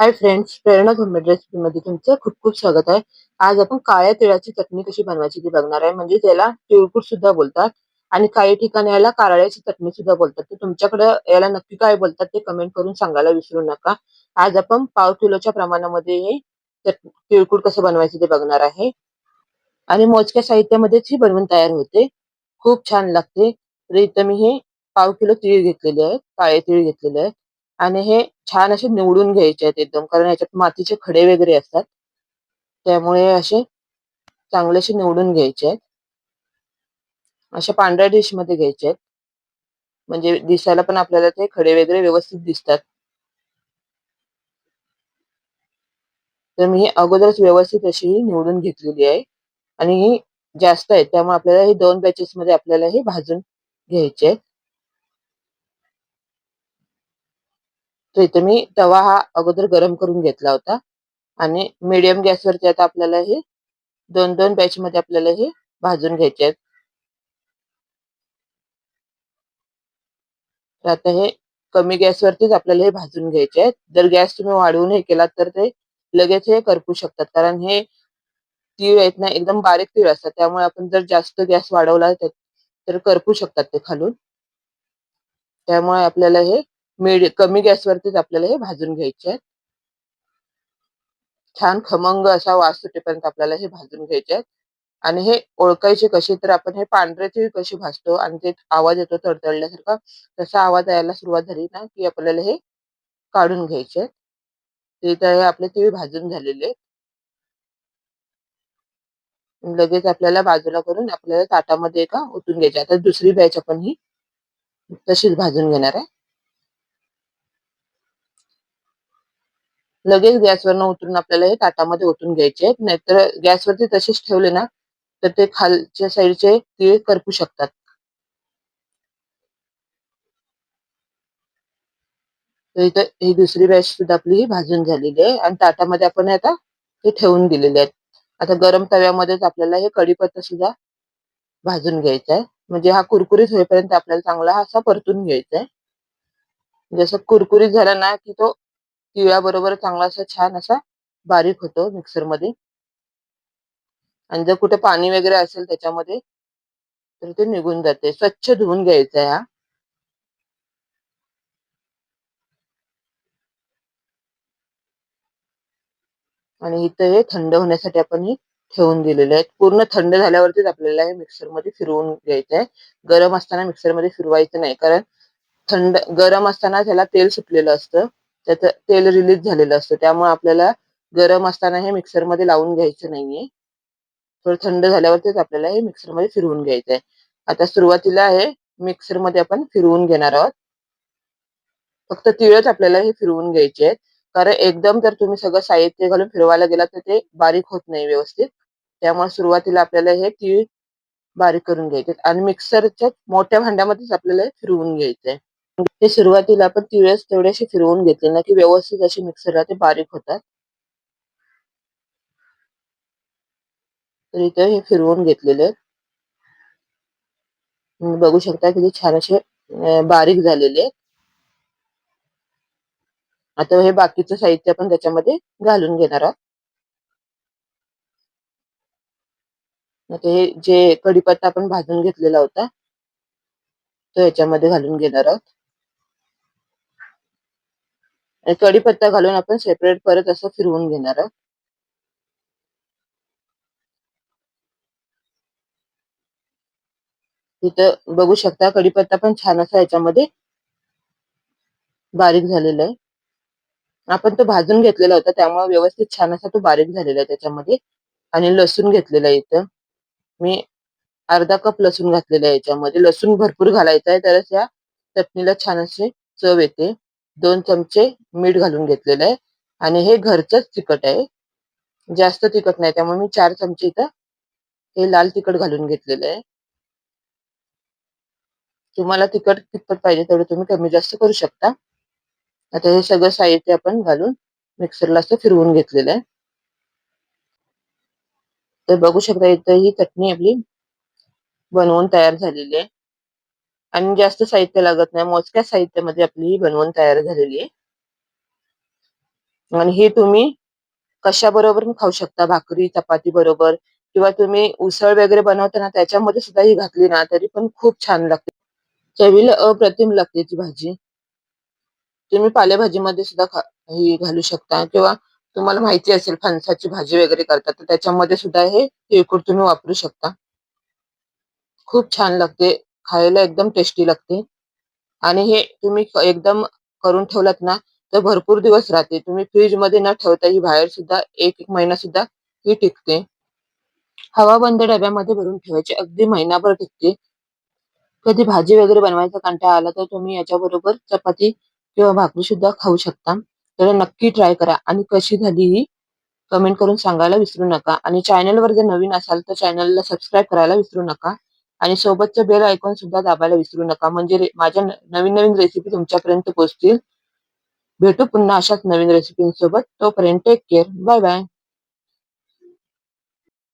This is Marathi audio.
हाय फ्रेंड्स प्रेरणा होममेड रेसिपीमध्ये तुमचं खूप खूप स्वागत आहे. आज आपण काळ्या तिळाची चटणी कशी बनवायची ती बघणार आहे. म्हणजे त्याला तिळकूट सुद्धा बोलतात आणि काही ठिकाणी याला कारळ्याची चटणी सुद्धा बोलतात. तर तुमच्याकडे याला नक्की काय बोलतात ते कमेंट करून सांगायला विसरू नका. आज आपण पाव किलोच्या प्रमाणामध्ये हे चट- कसं बनवायचं ते बघणार आहे. आणि मोजक्या साहित्यामध्येच ही बनवून तयार होते. खूप छान लागते. तर इथं मी हे पाव किलो तीळ घेतलेले आहेत. काळे तीळ घेतलेले आहेत. आणि हे छान असे निवडून घ्यायचे आहेत एकदम कारण याच्यात मातीचे खडे वगैरे असतात. त्यामुळे असे चांगले असे निवडून घ्यायचे आहेत. अशा पांढऱ्या डिशमध्ये घ्यायचे आहेत. म्हणजे दिसायला पण आपल्याला ते खडे वगैरे व्यवस्थित दिसतात. तर मी ही अगोदरच व्यवस्थित अशी निवडून घेतलेली आहे. आणि ही जास्त आहे त्यामुळे आपल्याला हे दोन बॅचेस मध्ये आपल्याला हे भाजून घ्यायचे आहेत. तर इथे मी तवा हा अगोदर गरम करून घेतला होता. आणि मीडियम गॅसवरती आता आपल्याला हे दोन दोन बॅच मध्ये आपल्याला हे भाजून घ्यायचे आहेत. तर आता हे कमी गॅसवरतीच आपल्याला हे भाजून घ्यायचे आहेत. जर गॅस तुम्ही वाढवून हे केलात तर ते लगेच हे करपू शकतात. कारण हे तीळ आहेत ना एकदम बारीक तीळ असतात. त्यामुळे आपण जर जास्त गॅस वाढवला तर करपू शकतात ते खालून. त्यामुळे आपल्याला हे मिड कमी गॅसवरतीच आपल्याला हे भाजून घ्यायचे आहेत. छान खमंग असा वास सुटेपर्यंत आपल्याला हे भाजून घ्यायचे आहेत. आणि हे ओळखायचे कसे तर आपण हे पांढरे तीळ कसे भाजतो आणि ते आवाज येतो तडतडल्यासारखा तसा आवाज यायला सुरुवात झाली ना की आपल्याला हे काढून घ्यायचे ते तर आपले तीळ भाजून झालेले लगेच आपल्याला बाजूला करून आपल्याला ताटामध्ये एका ओतून घ्यायचे. आता दुसरी बॅच आपण ही तशीच भाजून घेणार आहे. लगेच गॅसवरनं उतरून आपल्याला हे ताटामध्ये ओतून घ्यायचे आहेत. नाहीतर गॅसवरती तसेच ठेवले ना तर ते खालच्या साईडचे तीळ करपू शकतात. इथं ही दुसरी बॅच सुद्धा आपली भाजून झालेली आहे आणि ताटामध्ये आपण आता ते ठेवून दिलेले आहेत. आता गरम तव्यामध्येच आपल्याला हे कढीपत्ता सुद्धा भाजून घ्यायचा आहे. म्हणजे हा कुरकुरीत होईपर्यंत आपल्याला चांगला असा परतून घ्यायचा आहे. जसं कुरकुरीत झाला ना की तो तिळाबरोबर चांगला असा छान असा बारीक होतो मिक्सरमध्ये आणि जर कुठे पाणी वगैरे असेल त्याच्यामध्ये तर ते निघून जाते. स्वच्छ धुवून घ्यायचा हा. आणि इथं हे थंड होण्यासाठी आपण हे ठेवून दिलेले आहेत. पूर्ण थंड झाल्यावरतीच आपल्याला हे मिक्सरमध्ये फिरवून घ्यायचं आहे. गरम असताना मिक्सरमध्ये फिरवायचं नाही. कारण थंड गरम असताना त्याला तेल सुटलेलं असतं. त्याचं तेल रिलीज झालेलं असतं. त्यामुळे आपल्याला गरम असताना हे मिक्सरमध्ये लावून घ्यायचं नाहीये. थोडं थंड झाल्यावरतीच आपल्याला हे मिक्सरमध्ये फिरवून घ्यायचं आहे आता सुरुवातीला हे मिक्सरमध्ये आपण फिरवून घेणार आहोत. फक्त तिळच आपल्याला हे फिरवून घ्यायचे आहेत. कारण एकदम जर तुम्ही सगळं साहित्य घालून फिरवायला गेला तर ते बारीक होत नाही व्यवस्थित. त्यामुळे सुरुवातीला आपल्याला हे तीळ बारीक करून घ्यायचे आणि मिक्सरच्या मोठ्या भांड्यामध्येच आपल्याला फिरवून घ्यायचंय. ते सुरुवातीला आपण तिळच तेवढ्याशी फिरवून घेतले ना की व्यवस्थित असे मिक्सरला ते बारीक होतात. तर इथे हे फिरवून घेतलेले आहेत. बघू शकता किती छान असे बारीक झालेले आहेत. आता हे बाकीचं साहित्य आपण त्याच्यामध्ये घालून घेणार आहोत. आता हे जे कढीपत्ता आपण भाजून घेतलेला होता तो याच्यामध्ये घालून घेणार आहोत. कढीपत्ता घालून आपण सेपरेट परत असं फिरवून घेणार आहोत. तिथं बघू शकता कढीपत्ता पण छान असा याच्यामध्ये बारीक झालेला आहे. आपण तो भाजून घेतलेला होता त्यामुळे व्यवस्थित छान असा तो बारीक झालेला आहे त्याच्यामध्ये. आणि लसूण घेतलेला आहे इथं. मी अर्धा कप लसूण घातलेला आहे याच्यामध्ये. लसूण भरपूर घालायचा आहे तरच या चटणीला छान असे चव येते. दोन चमचे मीठ घालून घेतलेलं आहे. आणि हे घरचंच तिखट आहे. जास्त तिखट नाही. त्यामुळे मी चार चमचे इथं हे लाल तिखट घालून घेतलेलं आहे. तुम्हाला तिखट कितपत पाहिजे तेवढं तुम्ही कमी जास्त करू शकता. आता हे सगळं साहित्य आपण घालून मिक्सरला असं फिरवून घेतलेलं आहे. तर बघू शकता इथं ही चटणी आपली बनवून तयार झालेली आहे. आणि जास्त साहित्य लागत नाही. मोजक्या साहित्यामध्ये आपली ही बनवून तयार झालेली आहे. आणि हे तुम्ही कशाबरोबर खाऊ शकता? भाकरी चपाती बरोबर. किंवा तुम्ही उसळ वगैरे बनवताना त्याच्यामध्ये सुद्धा ही घातली ना तरी पण खूप छान लागते. चवीला अप्रतिम लागते ती भाजी. तुम्ही पालेभाजीमध्ये सुद्धा ही घालू शकता. किंवा तुम्हाला माहिती असेल फणसाची भाजी वगैरे करतात तर त्याच्यामध्ये सुद्धा हे तिळकुट तुम्ही वापरू शकता. खूप छान लागते. खायला एकदम टेस्टी लागते. आणि हे तुम्ही एकदम करून ठेवलात ना तर भरपूर दिवस राहते. तुम्ही फ्रीजमध्ये न ठेवता ही बाहेर सुद्धा एक एक महिना सुद्धा ही टिकते. हवाबंद डब्यामध्ये भरून ठेवायची अगदी महिनाभर टिकते. कधी भाजी वगैरे बनवायचा कंटाळा आला तर तुम्ही याच्याबरोबर चपाती किंवा भाकरी सुद्धा खाऊ शकता. तर नक्की ट्राय करा. आणि कशी झाली ही कमेंट करून सांगायला विसरू नका. आणि चॅनलवर जर नवीन असाल तर चॅनलला सबस्क्राईब करायला विसरू नका. आणि सोबतचं बेल ऐकून सुद्धा दाबायला विसरू नका. म्हणजे माझ्या नवीन नवीन रेसिपी तुमच्यापर्यंत पोहोचतील. भेटू पुन्हा अशाच नवीन रेसिपींसोबत तोपर्यंत टेक केअर बाय बाय